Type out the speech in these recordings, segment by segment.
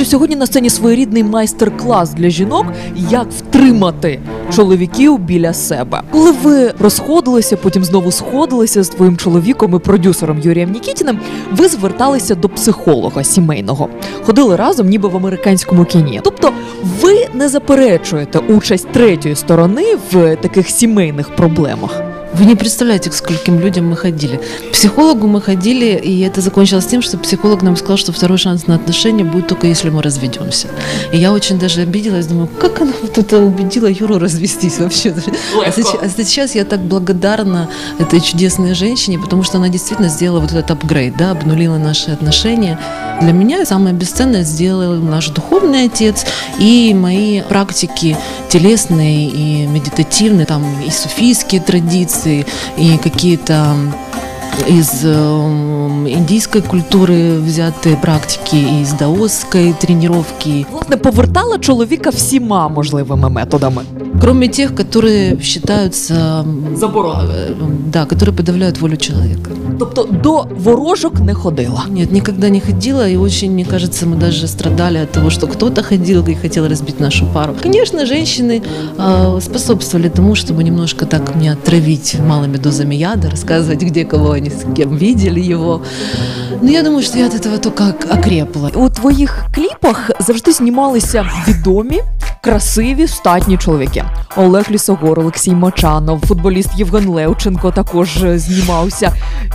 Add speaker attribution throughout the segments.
Speaker 1: Олю, сьогодні на сцені своєрідний майстер-клас для жінок, як втримати чоловіків біля себе. Коли ви розходилися, потім знову сходилися з твоїм чоловіком і продюсером Юрієм Нікітіним, ви зверталися до психолога сімейного, ходили разом, ніби в американському кіні. Тобто, ви не заперечуєте участь третьої сторони в таких сімейних проблемах.
Speaker 2: Вы не представляете, к скольким людям мы ходили. К психологу мы ходили, и это закончилось тем, что психолог нам сказал, что второй шанс на отношения будет только если мы разведемся. И я очень даже обиделась, думаю, как она вот это убедила Юру развестись вообще. А сейчас, а сейчас я так благодарна этой чудесной женщине, потому что она действительно сделала вот этот апгрейд, да, обнулила наши отношения. Для меня самое бесценное сделал наш духовный отец и мои практики телесные и медитативные, там и суфийские традиции, и какие-то из э, индийской культуры взятые практики, и из даосской тренировки,
Speaker 1: Власне, повертала чоловіка всіма можливими методами.
Speaker 2: кроме тех, которые считаются м,
Speaker 1: Забороненными.
Speaker 2: э, да, которые подавляют волю человека.
Speaker 1: Тобто до ворожок не ходила.
Speaker 2: Нет, никогда не ходила, и очень, мне кажется, мы даже страдали от того, что кто-то ходил и хотел разбить нашу пару. Конечно, женщины э, способствовали тому, чтобы немножко так меня отравить малыми дозами яда, рассказывать, где кого они с кем видели его. Но я думаю, что я от этого только ок- окрепла.
Speaker 1: У твоїх кліпах завжди знімалися відомі, красиві, статні чоловіки. Олег Лісогор, Олексій Мачанов, футболіст Євген Левченко також е, знімався.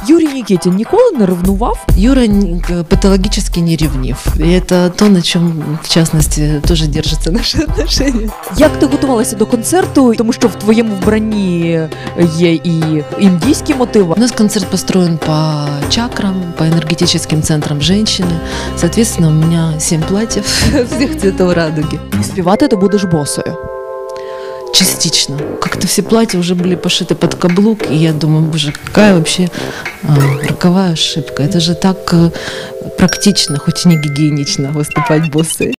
Speaker 1: Юрій Нікітін ніколи не ревнував.
Speaker 2: Юра н- к- патологически не ревнив. И это то, на чем, в частности, тоже держатся наши отношения.
Speaker 1: Як ти готувалася до концерту? Тому що в твоєму вбранні є і індійські мотиви.
Speaker 2: У нас концерт построен по чакрам, по энергетическим центрам женщины. Соответственно, у меня семь платьев всех цветов радуги.
Speaker 1: І співати ти будеш босою.
Speaker 2: Частично. Как-то все платья уже были пошиты под каблук, и я думаю, боже, какая вообще а, роковая ошибка. Это же так э, практично, хоть и не гигиенично выступать босой.